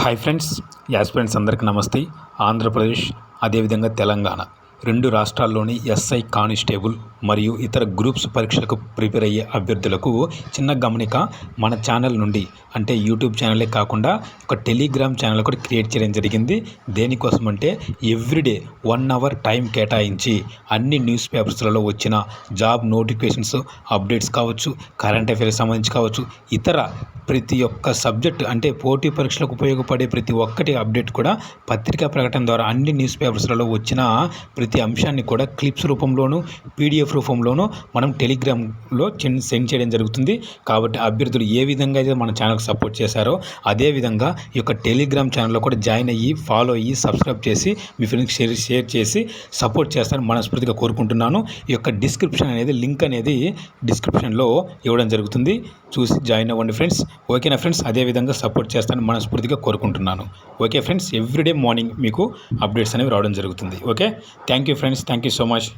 Hi friends as friends అందరికీ నమస్తే. ఆంధ్రప్రదేశ్ అదేవిధంగా తెలంగాణ. రెండు రాష్ట్రాల్లోని ఎస్ఐ కానిస్టేబుల్ మరియు ఇతర గ్రూప్స్ పరీక్షలకు ప్రిపేర్ అయ్యే అభ్యర్థులకు చిన్న గమనిక మన ఛానల్ నుండి అంటే యూట్యూబ్ ఛానలే కాకుండా ఒక టెలిగ్రామ్ ఛానల్ కూడా క్రియేట్ చేయడం జరిగింది. దేనికోసం అంటే ఎవ్రీడే వన్ అవర్ టైం కేటాయించి అన్ని న్యూస్ పేపర్స్లలో వచ్చిన జాబ్ నోటిఫికేషన్స్ అప్డేట్స్ కావచ్చు కరెంట్ అఫైర్స్ సంబంధించి కావచ్చు ఇతర ప్రతి ఒక్క సబ్జెక్ట్ అంటే పోటీ పరీక్షలకు ఉపయోగపడే ప్రతి ఒక్కటి అప్డేట్ కూడా పత్రికా ప్రకటన ద్వారా అన్ని న్యూస్ పేపర్స్లలో వచ్చిన ప్రతి అంశాన్ని కూడా క్లిప్స్ రూపంలోనూ పీడిఎఫ్ రూపంలోనూ మనం టెలిగ్రామ్లో సెండ్ చేయడం జరుగుతుంది. కాబట్టి అభ్యర్థులు ఏ విధంగా అయితే మన ఛానల్కి సపోర్ట్ చేశారో అదేవిధంగా ఈ యొక్క టెలిగ్రామ్ ఛానల్లో కూడా జాయిన్ అయ్యి ఫాలో అయ్యి సబ్స్క్రైబ్ చేసి మీ ఫ్రెండ్స్ షేర్ షేర్ చేసి సపోర్ట్ చేస్తారని మనస్ఫూర్తిగా కోరుకుంటున్నాను. ఈ యొక్క డిస్క్రిప్షన్ అనేది లింక్ అనేది డిస్క్రిప్షన్లో ఇవ్వడం జరుగుతుంది. చూసి జాయిన్ అవ్వండి ఫ్రెండ్స్. ఓకేనా ఫ్రెండ్స్ అదేవిధంగా సపోర్ట్ చేస్తాను మనస్ఫూర్తిగా కోరుకుంటున్నాను. ఓకే ఫ్రెండ్స్ ఎవ్రీడే మార్నింగ్ మీకు అప్డేట్స్ అనేవి రావడం జరుగుతుంది. Okay? Thank you friends thank you so much.